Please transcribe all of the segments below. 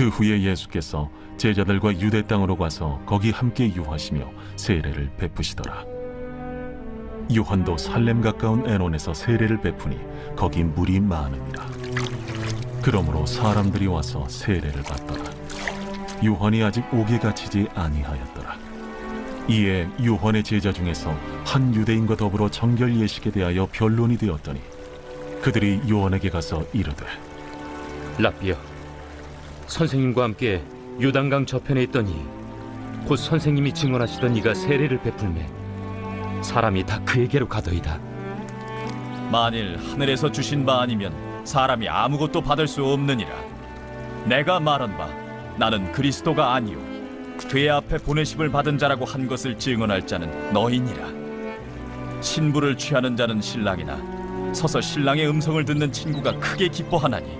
그 후에 예수께서 제자들과 유대 땅으로 가서 거기 함께 유하시며 세례를 베푸시더라. 요한도 살렘 가까운 에논에서 세례를 베푸니 거기 물이 많으니라. 그러므로 사람들이 와서 세례를 받더라. 요한이 아직 옥에 갇히지 아니하였더라. 이에 요한의 제자 중에서 한 유대인과 더불어 정결 예식에 대하여 변론이 되었더니 그들이 요한에게 가서 이르되 라비여 선생님과 함께 요단강 저편에 있더니 곧 선생님이 증언하시던 이가 세례를 베풀매 사람이 다 그에게로 가더이다 만일 하늘에서 주신 바 아니면 사람이 아무것도 받을 수 없느니라. 내가 말한 바 나는 그리스도가 아니요 그의 앞에 보내심을 받은 자라고 한 것을 증언할 자는 너희니라. 신부를 취하는 자는 신랑이나 서서 신랑의 음성을 듣는 친구가 크게 기뻐하나니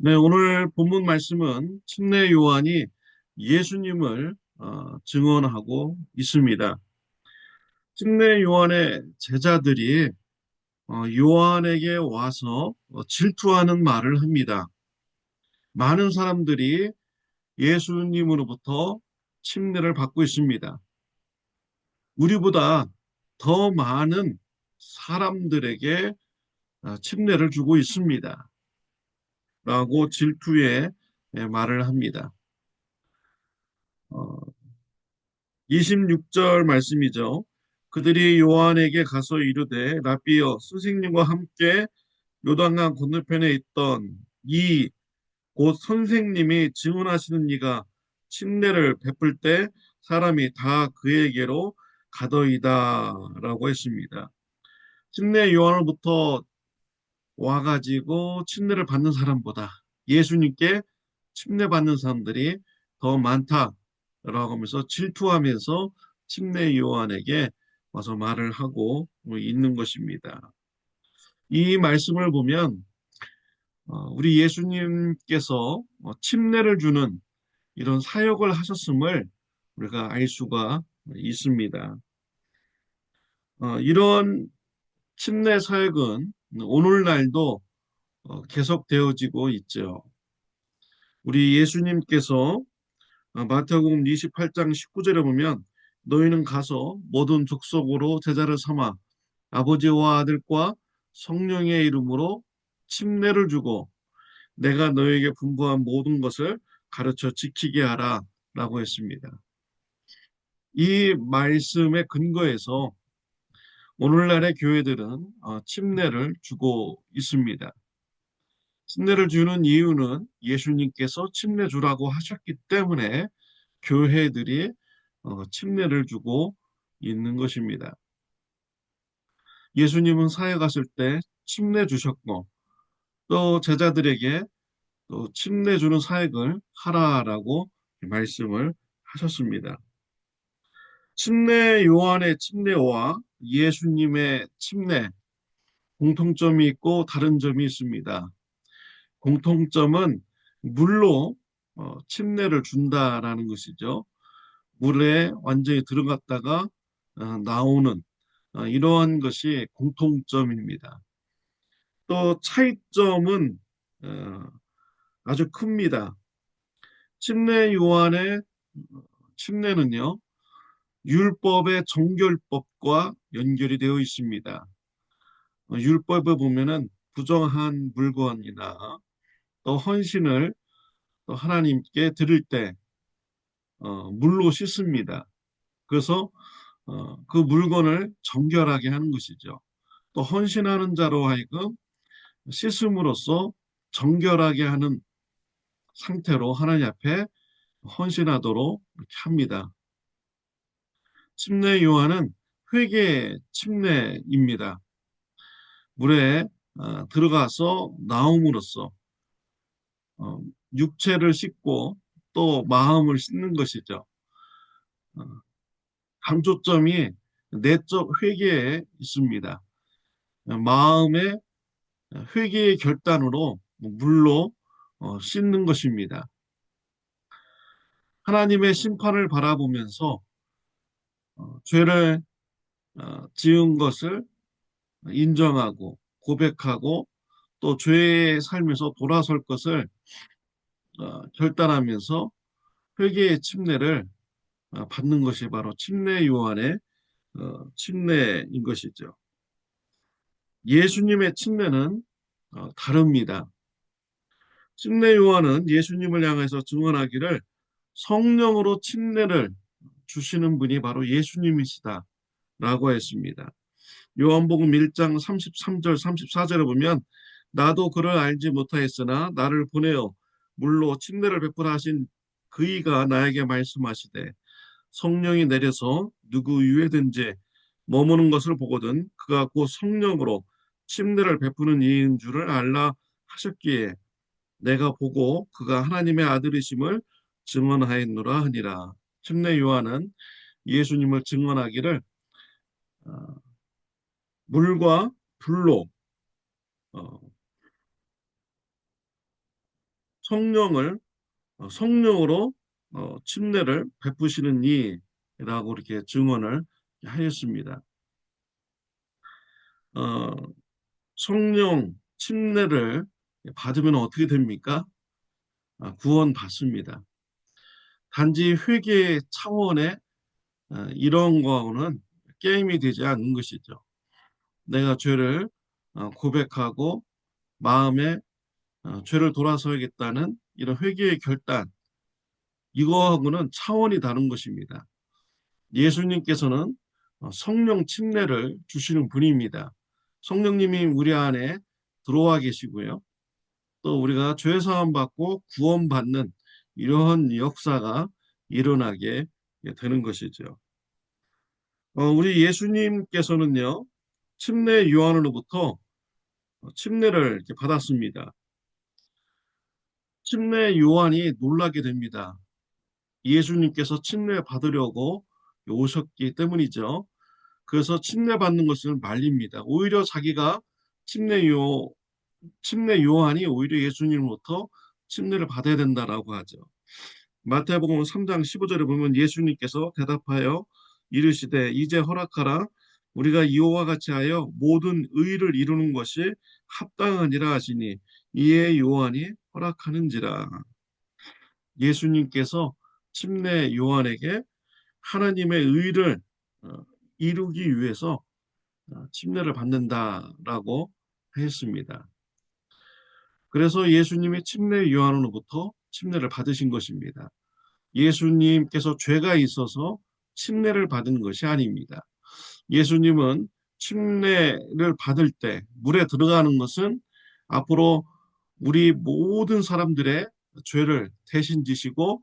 네, 오늘 본문 말씀은 침례 요한이 예수님을 어, 증언하고 있습니다. 침례 요한의 제자들이 어, 요한에게 와서 어, 질투하는 말을 합니다. 많은 사람들이 예수님으로부터 침례를 받고 있습니다. 우리보다 더 많은 사람들에게 어, 침례를 주고 있습니다. 라고 질투의 말을 합니다. 어, 26절 말씀이죠. 그들이 요한에게 가서 이르되 라비여 스승님과 함께 요단강 건너편에 있던 이 곧 선생님이 증언하시는 이가 침례를 베풀 때 사람이 다 그에게로 가더이다 라고 했습니다. 침례 요한으로부터 와가지고 침례를 받는 사람보다 예수님께 침례 받는 사람들이 더 많다라고 하면서 질투하면서 침례 요한에게 와서 말을 하고 있는 것입니다. 이 말씀을 보면 어, 우리 예수님께서 어, 침례를 주는 이런 사역을 하셨음을 우리가 알 수가 있습니다. 어, 이런 침례 사역은 오늘날도 어, 계속되어지고 있죠. 우리 예수님께서 어, 마태복음 28장 19절에 보면 너희는 가서 모든 족속으로 제자를 삼아 아버지와 아들과 성령의 이름으로 침례를 주고 내가 너에게 분부한 모든 것을 가르쳐 지키게 하라 라고 했습니다. 이 말씀의 근거에서 오늘날의 교회들은 어, 침례를 주고 있습니다. 침례를 주는 이유는 예수님께서 침례 주라고 하셨기 때문에 교회들이 어, 침례를 주고 있는 것입니다. 예수님은 사역하실 때 침례 주셨고 또 제자들에게 또 침례 주는 사역을 하라라고 말씀을 하셨습니다. 침례 요한의 침례와 예수님의 침례 공통점이 있고 다른 점이 있습니다. 공통점은 물로 어, 침례를 준다라는 것이죠. 물에 완전히 들어갔다가 어, 나오는 어, 이러한 것이 공통점입니다. 또 차이점은 어, 아주 큽니다. 침례 요한의 어, 침례는요. 율법의 정결법과 연결이 되어 있습니다. 어, 율법에 보면은 부정한 물건이나 또 헌신을 또 하나님께 드릴 때 어, 물로 씻습니다. 그래서 어, 그 물건을 정결하게 하는 것이죠. 또 헌신하는 자로 하여금 씻음으로써 정결하게 하는 상태로 하나님 앞에 헌신하도록 이렇게 합니다. 침례 요한은 회개 침례입니다. 물에 어, 들어가서 나옴으로써 어, 육체를 씻고 또 마음을 씻는 것이죠. 어, 강조점이 내적 회개에 있습니다. 마음의 회개의 결단으로 물로 어, 씻는 것입니다. 하나님의 심판을 바라보면서 어, 죄를 어, 지은 것을 인정하고 고백하고 또 죄의 삶에서 돌아설 것을 어, 결단하면서 회개의 침례를 어, 받는 것이 바로 침례 요한의 어, 침례인 것이죠. 예수님의 침례는 어, 다릅니다. 침례 요한은 예수님을 향해서 증언하기를 성령으로 침례를 주시는 분이 바로 예수님이시다 라고 했습니다. 요한복음 1장 33절 34절에 보면 나도 그를 알지 못하였으나 나를 보내어 물로 침례를 베풀어 하신 그이가 나에게 말씀하시되 성령이 내려서 누구 위에든지 머무는 것을 보거든 그가 곧 성령으로 침례를 베푸는 이인 줄을 알라 하셨기에 내가 보고 그가 하나님의 아들이심을 증언하였노라 하니라. 침례 요한은 예수님을 증언하기를 어, 물과 불로 어, 성령을 어, 성령으로 어, 침례를 베푸시는 이라고 이렇게 증언을 하였습니다. 어, 성령 침례를 받으면 어떻게 됩니까? 아, 구원 받습니다. 단지 회개 차원의 어, 이런 거하고는 게임이 되지 않는 것이죠. 내가 죄를 어, 고백하고 마음에 어, 죄를 돌아서야겠다는 이런 회개의 결단, 이거하고는 차원이 다른 것입니다. 예수님께서는 어, 성령 침례를 주시는 분입니다. 성령님이 우리 안에 들어와 계시고요. 또 우리가 죄 사함 받고 구원받는 이러한 역사가 일어나게 되는 것이죠. 어, 우리 예수님께서는요, 침례 요한으로부터 침례를 이렇게 받았습니다. 침례 요한이 놀라게 됩니다. 예수님께서 침례 받으려고 오셨기 때문이죠. 그래서 침례 받는 것을 말립니다. 오히려 자기가 침례 요 침례 요한이 오히려 예수님으로부터 침례를 받아야 된다라고 하죠. 마태복음 3장 15절에 보면 예수님께서 대답하여 이르시되 이제 허락하라 우리가 이와 같이 하여 모든 의를 이루는 것이 합당하니라 하시니 이에 요한이 허락하는지라. 예수님께서 침례 요한에게 하나님의 의를 어, 이루기 위해서 어, 침례를 받는다라고 했습니다. 그래서 예수님이 침례 요한으로부터 침례를 받으신 것입니다. 예수님께서 죄가 있어서 침례를 받은 것이 아닙니다. 예수님은 침례를 받을 때 물에 들어가는 것은 앞으로 우리 모든 사람들의 죄를 대신 지시고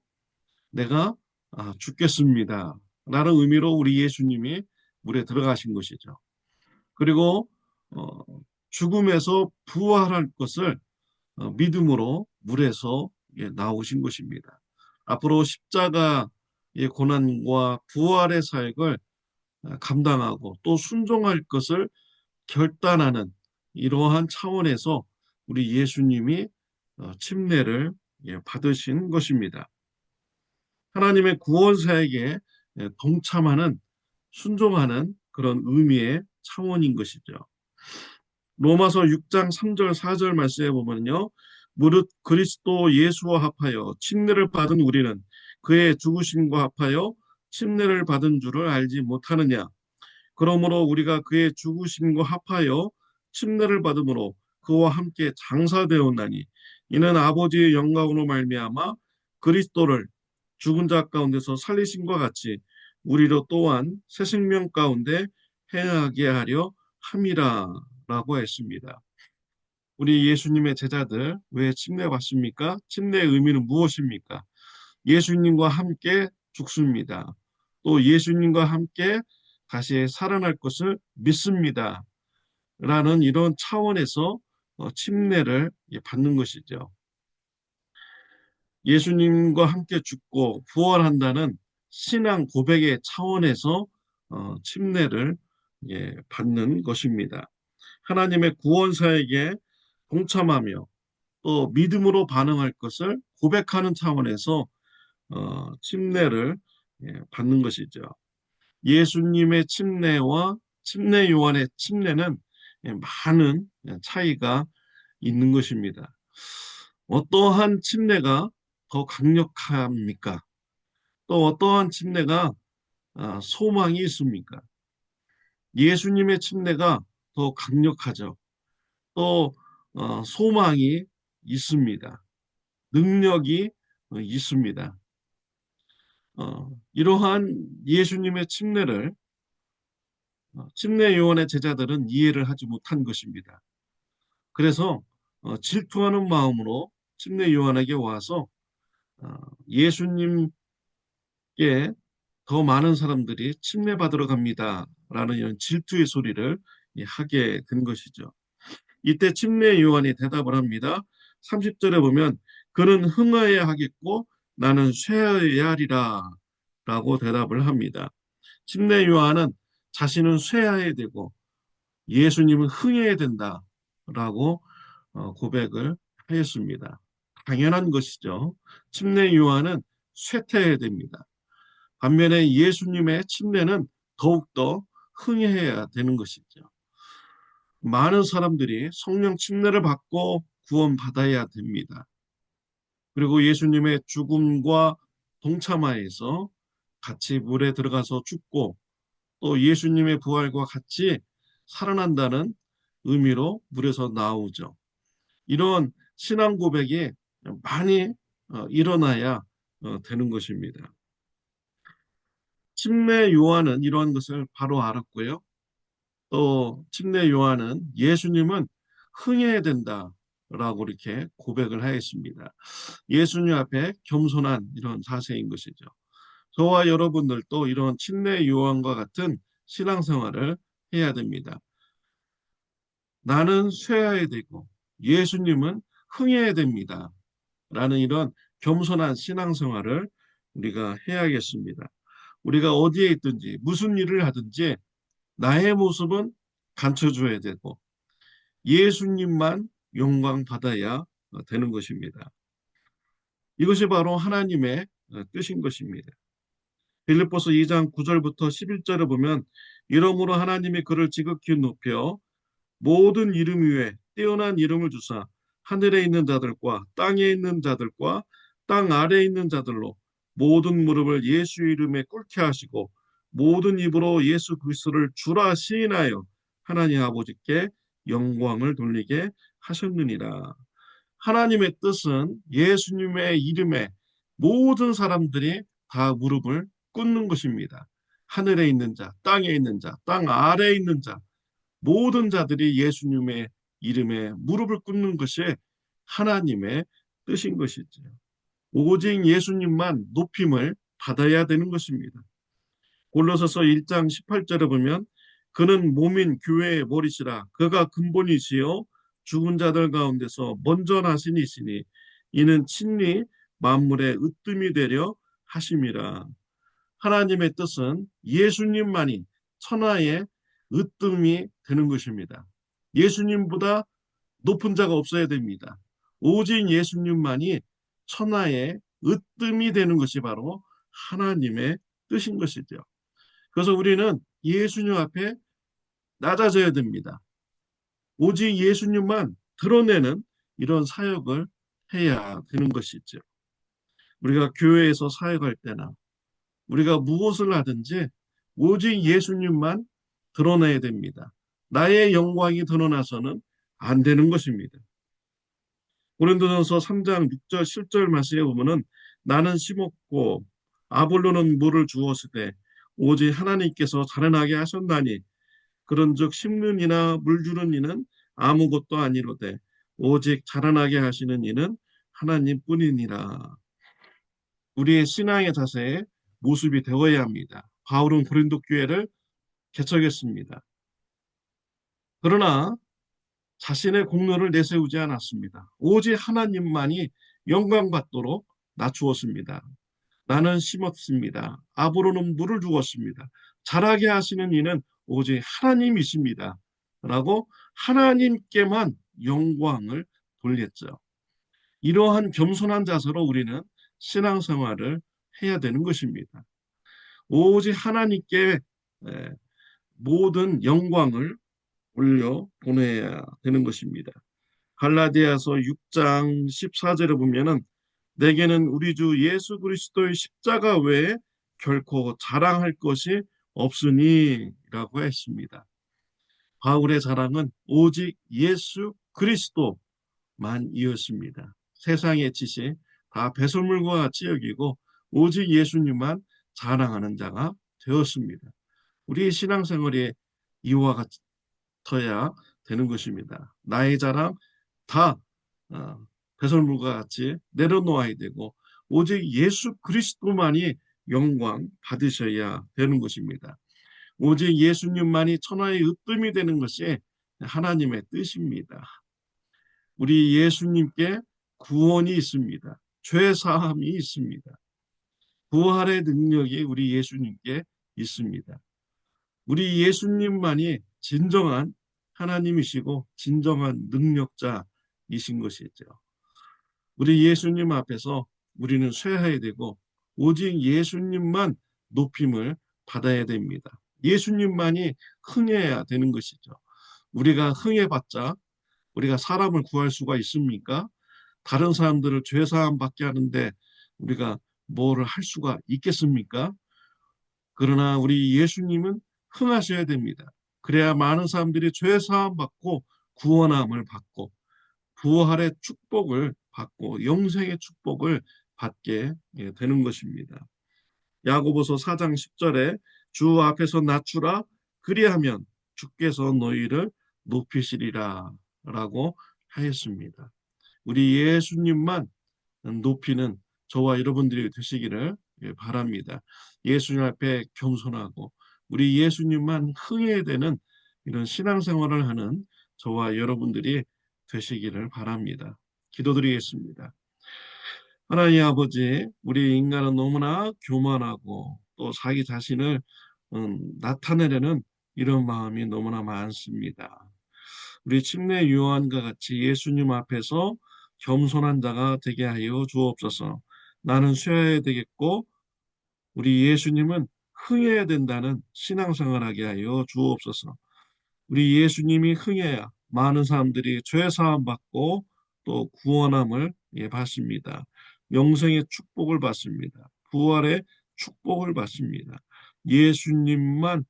내가 아, 죽겠습니다. 라는 의미로 우리 예수님이 물에 들어가신 것이죠. 그리고 어, 죽음에서 부활할 것을 어, 믿음으로 물에서 예, 나오신 것입니다. 앞으로 십자가 의 고난과 부활의 사역을 어, 감당하고 또 순종할 것을 결단하는 이러한 차원에서 우리 예수님이 어, 침례를 예, 받으신 것입니다. 하나님의 구원 사역에 예, 동참하는 순종하는 그런 의미의 차원인 것이죠. 로마서 6장 3절 4절 말씀에 보면요. 무릇 그리스도 예수와 합하여 침례를 받은 우리는 그의 죽으심과 합하여 침례를 받은 줄을 알지 못하느냐. 그러므로 우리가 그의 죽으심과 합하여 침례를 받음으로 그와 함께 장사되었나니 이는 아버지의 영광으로 말미암아 그리스도를 죽은 자 가운데서 살리신과 같이 우리로 또한 새 생명 가운데 행하게 하려 함이라 라고 했습니다. 우리 예수님의 제자들 왜 침례 받습니까? 침례의 의미는 무엇입니까? 예수님과 함께 죽습니다. 또 예수님과 함께 다시 살아날 것을 믿습니다. 라는 이런 차원에서 어, 침례를 받는 것이죠. 예수님과 함께 죽고 부활한다는 신앙 고백의 차원에서 어, 침례를 예, 받는 것입니다. 하나님의 구원사에게 동참하며 또 믿음으로 반응할 것을 고백하는 차원에서 어, 침례를 예, 받는 것이죠. 예수님의 침례와 침례 요한의 침례는 예, 많은 차이가 있는 것입니다. 어떠한 침례가 더 강력합니까? 또 어떠한 침례가 아, 소망이 있습니까? 예수님의 침례가 더 강력하죠. 또 어, 소망이 있습니다. 능력이 어, 있습니다. 어, 이러한 예수님의 침례를 어, 침례 요원의 제자들은 이해를 하지 못한 것입니다. 그래서 어, 질투하는 마음으로 침례 요한에게 와서 어, 예수님께 더 많은 사람들이 침례 받으러 갑니다 라는 이런 질투의 소리를 예, 하게 된 것이죠. 이때 침례 요한이 대답을 합니다. 30절에 보면 그는 흥하여야 하겠고 나는 쇠하여야 하리라 라고 대답을 합니다. 침례 요한은 자신은 쇠하여야 되고 예수님은 흥해야 된다 라고 어, 고백을 하였습니다. 당연한 것이죠. 침례 요한은 쇠퇴해야 됩니다. 반면에 예수님의 침례는 더욱더 흥해야 되는 것이죠. 많은 사람들이 성령 침례를 받고 구원받아야 됩니다. 그리고 예수님의 죽음과 동참하여서 같이 물에 들어가서 죽고 또 예수님의 부활과 같이 살아난다는 의미로 물에서 나오죠. 이런 신앙 고백이 많이 어, 일어나야 어, 되는 것입니다. 침례 요한은 이러한 것을 바로 알았고요. 또 침례 요한은 예수님은 흥해야 된다 라고 이렇게 고백을 하였습니다. 예수님 앞에 겸손한 이런 자세인 것이죠. 저와 여러분들도 이런 침례 요한과 같은 신앙생활을 해야 됩니다. 나는 쇠해야 되고 예수님은 흥해야 됩니다. 라는 이런 겸손한 신앙생활을 우리가 해야겠습니다. 우리가 어디에 있든지 무슨 일을 하든지 나의 모습은 감춰줘야 되고 예수님만 영광 받아야 되는 것입니다. 이것이 바로 하나님의 뜻인 것입니다. 빌립보서 2장 9절부터 11절에 보면 이러므로 하나님이 그를 지극히 높여 모든 이름 위에 뛰어난 이름을 주사 하늘에 있는 자들과 땅에 있는 자들과 땅 아래에 있는 자들로 모든 무릎을 예수 이름에 꿇게 하시고 모든 입으로 예수 그리스도를 주라 시인하여 하나님 아버지께 영광을 돌리게 하셨느니라. 하나님의 뜻은 예수님의 이름에 모든 사람들이 다 무릎을 꿇는 것입니다. 하늘에 있는 자, 땅에 있는 자, 땅 아래에 있는 자, 모든 자들이 예수님의 이름에 무릎을 꿇는 것이 하나님의 뜻인 것이죠. 오직 예수님만 높임을 받아야 되는 것입니다. 골로새서 1장 18절에 보면 그는 몸인 교회의 머리시라 그가 근본이시요 죽은 자들 가운데서 먼저 나신 이시니 이는 친히 만물의 으뜸이 되려 하심이라. 하나님의 뜻은 예수님만이 천하의 으뜸이 되는 것입니다. 예수님보다 높은 자가 없어야 됩니다. 오직 예수님만이 천하의 으뜸이 되는 것이 바로 하나님의 뜻인 것이죠. 그래서 우리는 예수님 앞에 낮아져야 됩니다. 오직 예수님만 드러내는 이런 사역을 해야 되는 것이죠. 우리가 교회에서 사역할 때나 우리가 무엇을 하든지 오직 예수님만 드러내야 됩니다. 나의 영광이 드러나서는 안 되는 것입니다. 고린도전서 3장 6절 7절 말씀에 보면은 나는 심었고 아볼로는 물을 주었을 때 오직 하나님께서 자라나게 하셨나니 그런즉 심는 이나 물 주는 이는 아무것도 아니로되 오직 자라나게 하시는 이는 하나님뿐이니라. 우리의 신앙의 자세에 모습이 되어야 합니다. 바울은 고린도 교회를 개척했습니다. 그러나 자신의 공로를 내세우지 않았습니다. 오직 하나님만이 영광 받도록 낮추었습니다. 나는 심었습니다. 아브로는 물을 주었습니다. 자라게 하시는 이는 오직 하나님이십니다. 라고 하나님께만 영광을 돌렸죠. 이러한 겸손한 자세로 우리는 신앙생활을 해야 되는 것입니다. 오직 하나님께 에, 모든 영광을 올려 보내야 되는 것입니다. 갈라디아서 6장 14절에 보면은 내게는 우리 주 예수 그리스도의 십자가 외에 결코 자랑할 것이 없으니라고 했습니다. 바울의 자랑은 오직 예수 그리스도만이었습니다. 세상의 지식 다 배설물과 같이 여기고 오직 예수님만 자랑하는 자가 되었습니다. 우리의 신앙생활이 이와 같아야 되는 것입니다. 나의 자랑 다 어, 배설물과 같이 내려놓아야 되고 오직 예수 그리스도만이 영광 받으셔야 되는 것입니다. 오직 예수님만이 천하의 으뜸이 되는 것이 하나님의 뜻입니다. 우리 예수님께 구원이 있습니다. 죄 사함이 있습니다. 부활의 능력이 우리 예수님께 있습니다. 우리 예수님만이 진정한 하나님이시고 진정한 능력자이신 것이죠. 우리 예수님 앞에서 우리는 쇠해야 되고 오직 예수님만 높임을 받아야 됩니다. 예수님만이 흥해야 되는 것이죠. 우리가 흥해봤자 우리가 사람을 구할 수가 있습니까? 다른 사람들을 죄사함 받게 하는데 우리가 뭐를 할 수가 있겠습니까? 그러나 우리 예수님은 흥하셔야 됩니다. 그래야 많은 사람들이 죄사함 받고 구원함을 받고 부활의 축복을 받고 영생의 축복을 받게 예, 되는 것입니다. 야고보서 4장 10절에 주 앞에서 낮추라 그리하면 주께서 너희를 높이시리라 라고 하였습니다. 우리 예수님만 높이는 저와 여러분들이 되시기를 예, 바랍니다. 예수님 앞에 겸손하고 우리 예수님만 흥해야 되는 이런 신앙생활을 하는 저와 여러분들이 되시기를 바랍니다. 기도드리겠습니다. 하나님 아버지, 우리 인간은 너무나 교만하고 또 자기 자신을 음, 나타내려는 이런 마음이 너무나 많습니다. 우리 침례 요한과 같이 예수님 앞에서 겸손한 자가 되게 하여 주옵소서. 나는 쉬어야 되겠고 우리 예수님은 흥해야 된다는 신앙생활하게 하여 주옵소서. 우리 예수님이 흥해야 많은 사람들이 죄 사함 받고 또 구원함을 예, 받습니다. 영생의 축복을 받습니다. 부활의 축복을 받습니다. 예수님만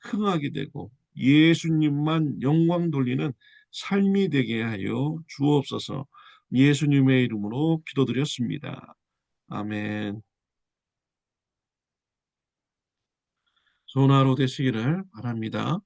흥하게 되고 예수님만 영광 돌리는 삶이 되게 하여 주옵소서. 예수님의 이름으로 기도드렸습니다. 아멘. 하루 되시기를 바랍니다.